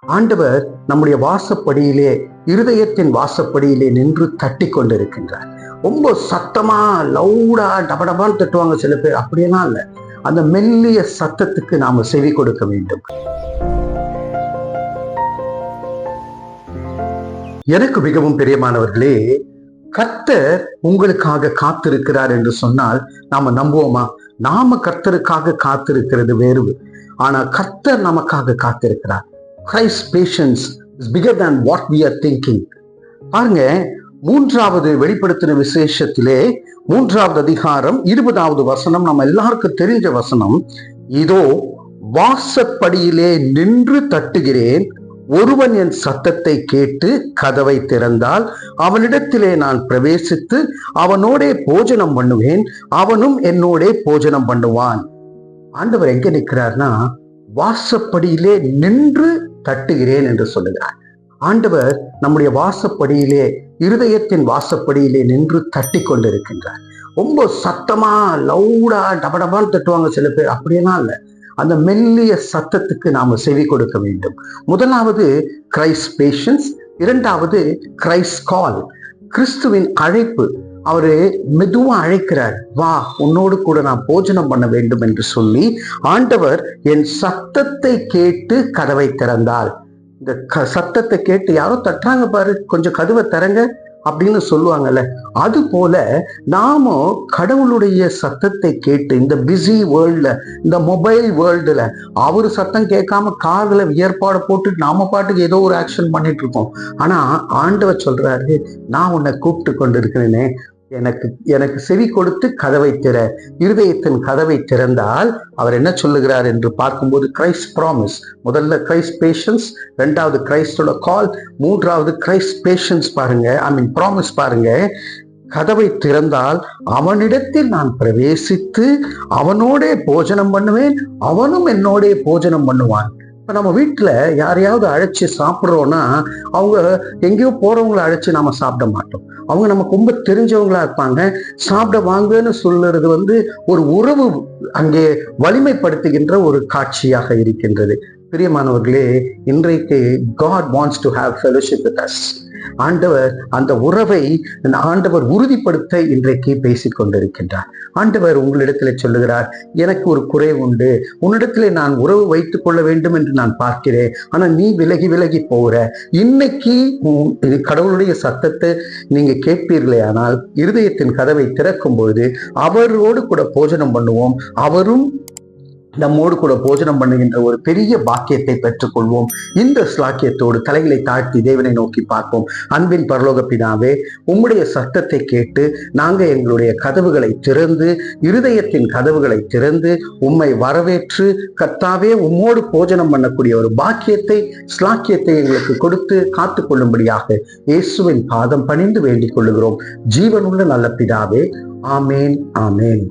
ஆண்டவர் நம்முடைய வாசப்படியிலே இருதயத்தின் வாசப்படியிலே நின்று தட்டி கொண்டிருக்கின்றார். ரொம்ப சத்தமா லவுடா டபடபான்னு தட்டுவாங்க சில பேர். அப்படியெல்லாம் இல்லை. அந்த மெல்லிய சத்தத்துக்கு நாம செவி கொடுக்க வேண்டும். எனக்கு மிகவும் பிரியமானவர்களே கர்த்தர் உங்களுக்காக காத்திருக்கிறார் என்று சொன்னால் நாம நம்புவோமா? நாம கர்த்தருக்காக காத்திருக்கிறது வேறு. ஆனா கர்த்தர் நமக்காக காத்திருக்கிறார். Christ patience is bigger than what we are thinking பாருங்க மூன்றாவது வெளிப்படுத்தின விசேஷத்திலே மூன்றாவது அதிகாரம் இருபதாவது வசனம் நம்ம எல்லாருக்கும் தெரிஞ்ச வசனம் இதோ வாசப்படியிலே நின்று தட்டுகிறேன். ஒருவன் என் சத்தத்தை கேட்டு கதவை திறந்தால் அவனிடத்திலே நான் பிரவேசித்து அவனோடே போஜனம் பண்ணுவேன். அவனும் என்னோடே போஜனம் பண்ணுவான். ஆண்டவர் எங்க நிற்கிறார்னா வாசப்படியிலே நின்று தட்டுகிறேன் என்று சொல்லுகிறார். ஆண்டவர் நம்முடைய வாசப்படியிலே இருதயத்தின் வாசப்படியிலே நின்று தட்டி கொண்டிருக்கின்றார். ரொம்ப சத்தமா லவுடா டபடபான்னு தட்டுவாங்க சில பேர். அப்படியெல்லாம் இல்லை. அந்த மெல்லிய சத்தத்துக்கு நாம செவி கொடுக்க வேண்டும். முதலாவது கிரைஸ்ட் பேஷன்ஸ் இரண்டாவது கிரைஸ்ட் கால் கிறிஸ்துவின் அழைப்பு. அவரு மெதுவா அழைக்கிறார் வா உன்னோடு கூட நான் போஜனம் பண்ண வேண்டும் என்று சொல்லி ஆண்டவர் என் சத்தத்தை கேட்டு கதவை திறந்தார். இந்த க- சத்தத்தை கேட்டு யாரோ தட்டுறாங்க பாரு கொஞ்சம் கதவை திறங்க அப்படின்னு சொல்லுவாங்கல்ல. அது போல நாமும் கடவுளுடைய சத்தத்தை கேட்டு இந்த பிஸி வேர்ல்டில் இந்த மொபைல் வேர்ல்டுல அவர் சத்தம் கேட்காம காதுல ஏற்பாடு போட்டு நாம பாட்டுக்கு ஏதோ ஒரு ஆக்ஷன் பண்ணிட்டு இருக்கோம். ஆனா ஆண்டவர் சொல்றாரு நான் உன்னை கூப்பிட்டு கொண்டு இருக்கிறேனே எனக்கு எனக்கு செவி கொடுத்து கதவை திற. இருதயத்தின் கதவை திறந்தால் அவர் என்ன சொல்லுகிறார் என்று பார்க்கும்போது கிரைஸ்ட் ப்ராமிஸ் முதல்ல கிரைஸ்ட் பேஷன்ஸ் ரெண்டாவது கிரைஸ்டோட கால் மூன்றாவது கிரைஸ்ட் பேஷன்ஸ் பாருங்க ஐ மீன் ப்ராமிஸ் பாருங்க. கதவை திறந்தால் அவனிடத்தில் நான் பிரவேசித்து அவனோடே போஜனம் பண்ணுவேன் அவனும் என்னோடே போஜனம் பண்ணுவான். இப்ப நம்ம வீட்டுல யாரையாவது அழைச்சு சாப்பிடுறோம்னா அவங்க எங்கேயோ போகிறவங்கள அழைச்சு நாம சாப்பிட மாட்டோம். அவங்க நமக்கு ரொம்ப தெரிஞ்சவங்களா இருப்பாங்க. சாப்பிட வாங்கன்னு சொல்லுறது வந்து ஒரு உறவு அங்கே வலிமைப்படுத்துகின்ற ஒரு காட்சியாக இருக்கின்றது. பிரியமானவர்களே இன்றைக்கு God wants to have fellowship with us ஆண்டவர் அந்த உறவை ஆண்டவர் உறுதிப்படுத்த இன்றைக்கு பேசிக் கொண்டிருக்கின்றார் ஆண்டவர் உங்களிடத்தில் சொல்லுகிறார் எனக்கு ஒரு குறை உண்டு. உன்னிடத்திலே நான் உறவு வைத்துக் கொள்ள வேண்டும் என்று நான் பார்க்கிறேன். ஆனா நீ விலகி விலகி போகிற. இன்னைக்கு கடவுளுடைய சத்தத்தை நீங்க கேட்பீர்களே ஆனால் இருதயத்தின் கதவை திறக்கும் பொழுது அவரோடு கூட போஜனம் பண்ணுவோம். அவரும் நம்மோடு கூட போஜனம் பண்ணுகின்ற ஒரு பெரிய பாக்கியத்தை பெற்றுக்கொள்வோம். இந்த ஸ்லாக்கியத்தோடு தலைகளை தாழ்த்தி தேவனை நோக்கி பார்ப்போம். அன்பின் பரலோக பிதாவே உம்முடைய சத்தத்தை கேட்டு நாங்க எங்களுடைய கதவுகளை திறந்து இருதயத்தின் கதவுகளை திறந்து உம்மை வரவேற்று கத்தாவே உம்மோடு போஜனம் பண்ணக்கூடிய ஒரு பாக்கியத்தை ஸ்லாக்கியத்தை எங்களுக்கு கொடுத்து காத்து கொள்ளும்படியாக இயேசுவின் பாதம் பணிந்து வேண்டிக் கொள்ளுகிறோம். ஜீவனுள்ள நல்ல பிதாவே ஆமேன் ஆமேன்.